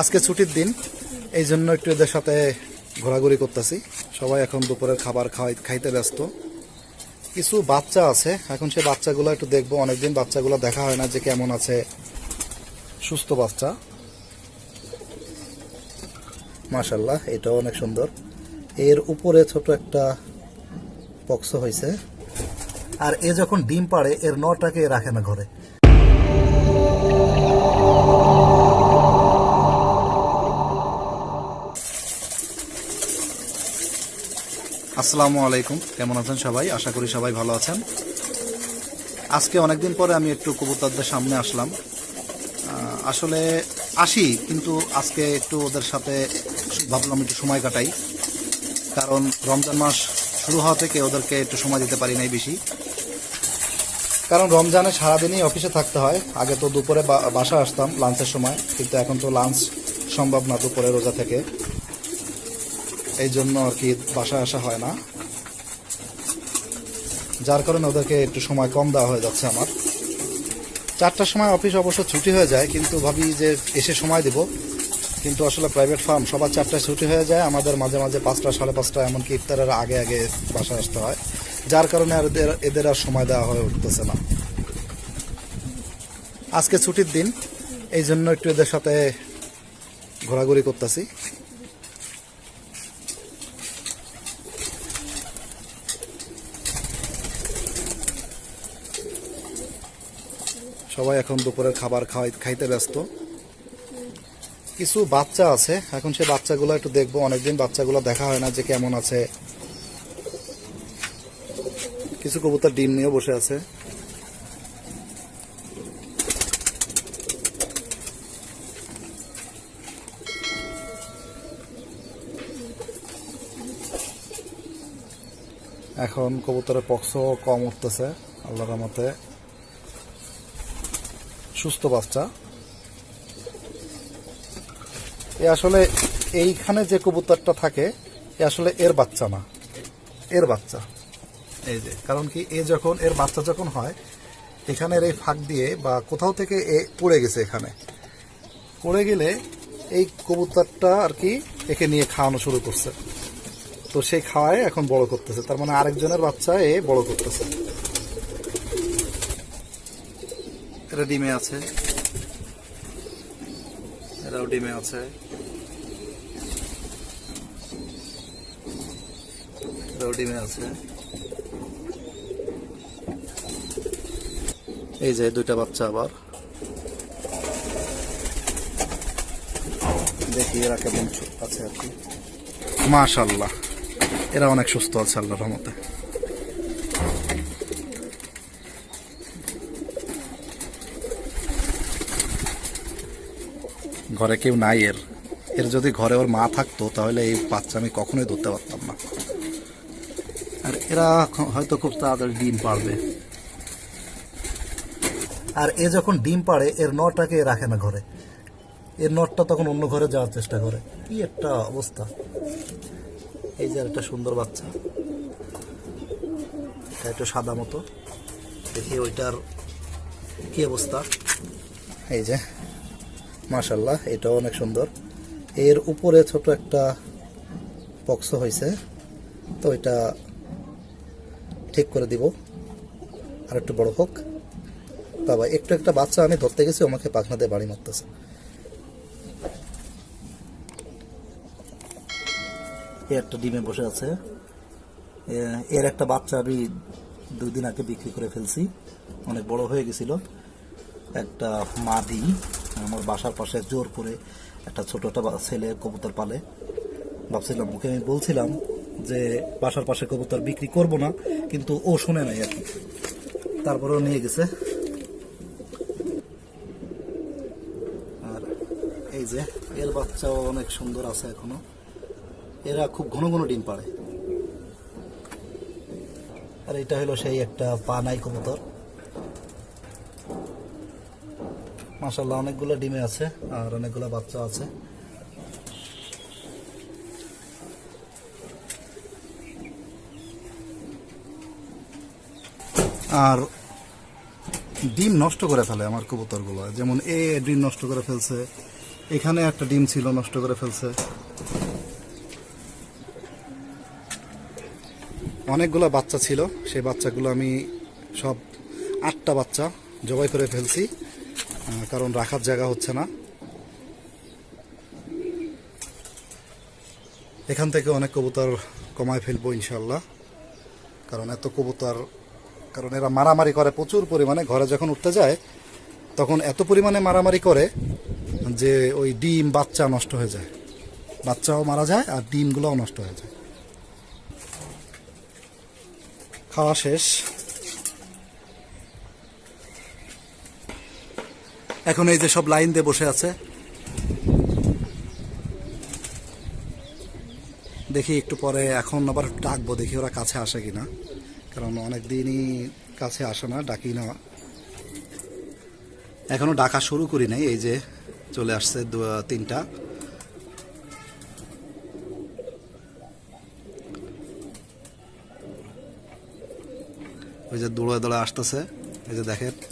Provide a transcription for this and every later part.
আজকে ছুটির দিন এই জন্য একটু এদের সাথে ঘোরাঘুরি করতেছি। সবাই এখন দুপুরের খাবার খাওয়াই খাইতে ব্যস্ত। কিছু বাচ্চা আছে, এখন সে বাচ্চাগুলো একটু দেখব। অনেকদিন বাচ্চাগুলো দেখা হয় না যে কেমন আছে। সুস্থ বাচ্চা। মাশাল্লাহ এটাও অনেক সুন্দর। এর উপরে ছোট একটা পক্স হয়েছে আর এ যখন ডিম পাড়ে, এর নটাকে রাখে না ঘরে। আসসালামু আলাইকুম। কেমন আছেন সবাই? আশা করি সবাই ভালো আছেন। আজকে অনেকদিন পরে আমি একটু কবুতরদের সামনে আসলাম। আসলে আসি, কিন্তু আজকে একটু ওদের সাথে ভাবলাম একটু সময় কাটাই। কারণ রমজান মাস শুরু হওয়া থেকে ওদেরকে একটু সময় দিতে পারি নাই বেশি। কারণ রমজানে সারাদিনই অফিসে থাকতে হয়। আগে তো দুপুরে বাসা আসতাম লাঞ্চের সময়, কিন্তু এখন তো লাঞ্চ সম্ভব না দুপুরে রোজা থেকে। এই জন্য আর কি বাসায় আসা হয় না। যার কারণে ওদেরকে একটু সময় কম দেওয়া হয়ে যাচ্ছে আমার। চারটার সময় অফিস অবশ্য ছুটি হয়ে যায়, কিন্তু ভাবি যে এসে সময় দিব। কিন্তু আসলে প্রাইভেট ফার্ম সবার চারটায় ছুটি হয়ে যায়। আমাদের মাঝে মাঝে পাঁচটা, সাড়ে পাঁচটা, এমনকি ইফতারের আগে আগে বাসায় আসতে হয়। যার কারণে আর এদের এদের আর সময় দেওয়া হয়ে উঠতেছে না। আজকে ছুটির দিন এই জন্য একটু এদের সাথে ঘোরাঘুরি করতেছি। সবাই এখন দুপুরের খাবার খাওয়াই, খাইতে ব্যস্ত। কিছু বাচ্চা আছে, এখন সে বাচ্চাগুলো একটু দেখব, অনেকদিন বাচ্চাগুলো দেখা হয় না যে কেমন আছে। কিছু কবুতর ডিম নিয়ে বসে আছে। এখন কবুতরের পক্ষ কম উঠতেছে, আল্লাহর মতে সুস্থ বাচ্চা। এ আসলে এইখানে যে কবুতরটা থাকে, এ আসলে এর বাচ্চা না। এর বাচ্চা। এই যে, কারণ কি, এ যখন, এর বাচ্চা যখন হয়, এখানের এই ফাঁক দিয়ে বা কোথাও থেকে এ পড়ে গেছে এখানে। পড়ে গেলে এই কবুতরটা আর কি একে নিয়ে খাওয়ানো শুরু করছে। তো সেই খাওয়ায় এখন বড় করতেছে। তার মানে আরেকজনের বাচ্চা এ বড় করতেছে। এটা ডিমে আছে। এটাও ডিমে আছে। এটাও ডিমে আছে। এই যে দুইটা বাচ্চা আবার। দেখি এরা কেমন আছে আর কি। মাশাল্লাহ এরা অনেক সুস্থ আছে আল্লাহর রহমতে। ঘরে কেউ নাই এর। এর যদি ঘরে ওর মা থাকতো, তাহলে এই বাচ্চা আমি কখনোই ধরতে পারতাম না। আর এরা হয়তো খুব তাড়াতাড়ি ডিম পারবে। আর এ যখন ডিম পাড়ে, এর নটাকে রাখে না ঘরে। এর নটটা তখন অন্য ঘরে যাওয়ার চেষ্টা করে। কি একটা অবস্থা। এই যে একটা সুন্দর বাচ্চা। একটু সাদা মতো। দেখি ওইটার কি অবস্থা। এই যে। মাশাল্লাহ এটাও অনেক সুন্দর। এর উপরে ছোট একটা বক্স হয়েছে তো এটা ঠিক করে দিব। আর একটু বড় হোক। বাবা, একটু একটা বাচ্চা আমি ধরতে গেছি, আমাকে পাখনাতে বাড়ি মারতেছে। এ একটা ডিমে বসে আছে। এর একটা বাচ্চা আমি দুই দিন আগে বিক্রি করে ফেলছি। অনেক বড় হয়ে গেছিল। একটা মাদি। আমার বাসার পাশে জোর করে একটা ছোট একটা ছেলে কবুতর পালে। ভাবছিলাম, ওকে আমি বলছিলাম যে, বাসার পাশে কবুতর বিক্রি করব না, কিন্তু ও শুনে নাই আর কি। তারপরেও নিয়ে গেছে। আর এই যে, এর বাচ্চাও অনেক সুন্দর আছে এখনও। এরা খুব ঘন ঘন ডিম পাড়ে। আর এটা হলো সেই একটা পানাই কবুতর। মাসাল্লাহ অনেকগুলো ডিমে আছে আর অনেকগুলো বাচ্চা আছে। আর ডিম নষ্ট করে ফেলে আমার কবুতরগুলো। যেমন এ ডিম নষ্ট করে ফেলছে, এখানে একটা ডিম ছিল নষ্ট করে ফেলছে। অনেকগুলো বাচ্চা ছিল, সেই বাচ্চাগুলো আমি সব আটটা বাচ্চা জবাই করে ফেলছি। কারণ রাখার জায়গা হচ্ছে না। এখান থেকে অনেক কবুতর কমায় ফেলব ইনশাল্লাহ কারণ এত কবুতর, কারণ এরা মারামারি করে প্রচুর পরিমাণে। ঘরে যখন উঠতে যায়, তখন এত পরিমাণে মারামারি করে যে ওই ডিম বাচ্চা নষ্ট হয়ে যায়। বাচ্চাও মারা যায় আর ডিমগুলোও নষ্ট হয়ে যায়। খাওয়া শেষ। এখন এই যে সব লাইন দিয়ে বসে আছে। দেখি একটু পরে এখন আবার ডাকবো, দেখি ওরা কাছে আসে কিনা। কারণ অনেক দিনই কাছে আসে না, ডাকি না। এখনও ডাকা শুরু করি নাই, এই যে চলে আসছে দু- তিনটা। ওই যে দৌড়ে দৌড়ে আসতেছে, এই যে দেখেন।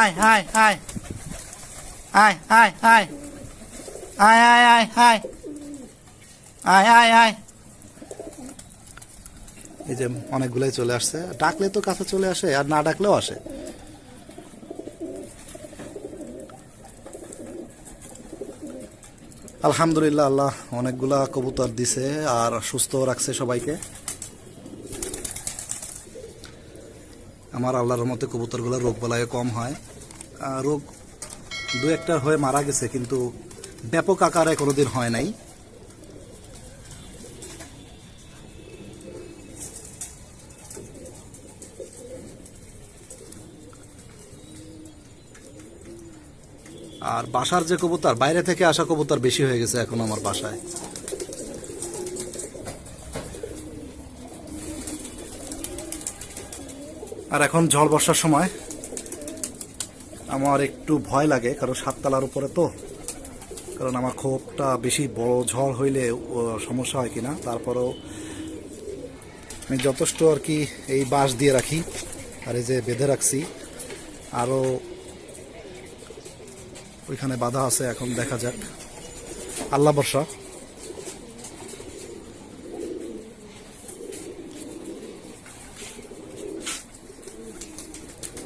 আয় আয় আয় আয় আয় আয় আয় আয় আয় আয় আয় আয় আয় এই যে অনেকগুলাই চলে আসছে। ডাকলে তো কাছে চলে আসে, আর না ডাকলেও আসে। আলহামদুলিল্লাহ, আল্লাহ অনেকগুলা কবুতর দিছে আর সুস্থ রাখছে সবাইকে। আমার আল্লাহর মতে কবুতরগুলো রোগ বলায় কম হয়। রোগ দু একটা হয়ে মারা গেছে, কিন্তু ব্যাপক আকারে কোনোদিন হয় নাই। আর বাসার যে কবুতর, বাইরে থেকে আসা কবুতর বেশি হয়ে গেছে এখন আমার বাসায়। আর এখন ঝড় বর্ষার সময় আমার একটু ভয় লাগে, কারণ সাততলার উপরে তো। কারণ আমার ক্ষোভটা বেশি বড় ঝড় হইলে সমস্যা হয় কিনা। তারপরেও আমি যথেষ্ট আর কি এই বাঁশ দিয়ে রাখি, আর এই যে বেঁধে রাখছি। আরও ওইখানে বাধা আছে, এখন দেখা যাক। আল্লাহ বর্ষা